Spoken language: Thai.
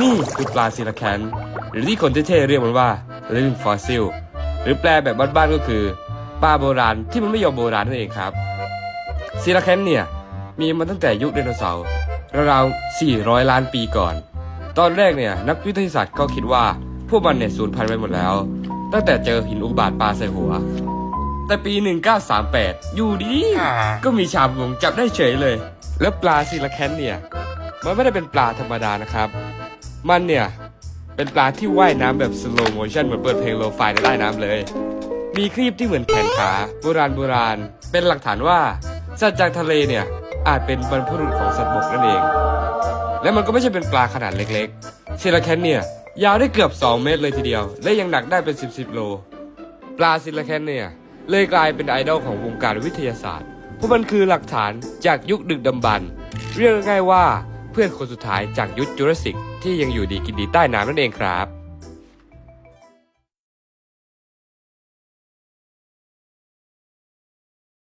นี่คือปลาซีลาแคนหรือที่คนเท่ๆเรียกมันว่า living fossil หรือแปลแบบบ้านๆก็คือ ปลาโบราณที่มันไม่ยอมโบราณนั่นเองครับซีลาแคนเนี่ยมีมาตั้งแต่ยุคไดโนเสาร์ราวๆ 400 ล้านปีก่อน ตอนแรกเนี่ยนักวิทยาศาสตร์ก็คิดว่า พวกมันเนี่ยสูญพันธุ์ไปหมดแล้ว ตั้งแต่เจอหินอุกกาบาตปลาใส่หัว แต่ปี 1938 อยู่ดี ก็มีชาวประมงจับได้เฉยเลย แล้วปลาซีลาแคนเนี่ย มันไม่ได้เป็นปลาธรรมดานะครับ มันเนี่ย เป็นปลาที่ว่ายน้ำแบบสโลโมชันเหมือนเปิดเพลงโลฟายในใต้น้ำเลย มีครีบที่เหมือนแขนขาโบราณโบราณ เป็นหลักฐานว่าสัตว์จากทะเลเนี่ยอาจเป็นบรรพบุรุษของสัตว์บกนั่นเอง และมันก็ไม่ใช่เป็นปลาขนาดเล็กๆซิลาแคนเนี่ยยาวได้เกือบ 2 เมตรเลยทีเดียว และยังหนักได้เป็น 10 10 โล ปลาซิลาแคนเนี่ย เลยกลายเป็นไอดอลของวงการวิทยาศาสตร์ เพราะมันคือหลักฐานจากยุคดึกดำบรรพ์เรียกง่ายๆว่า เพื่อนคนสุดท้ายจากยุคจูราสสิกที่ยังอยู่ดีกินดีใต้น้ำนั่นเองครับ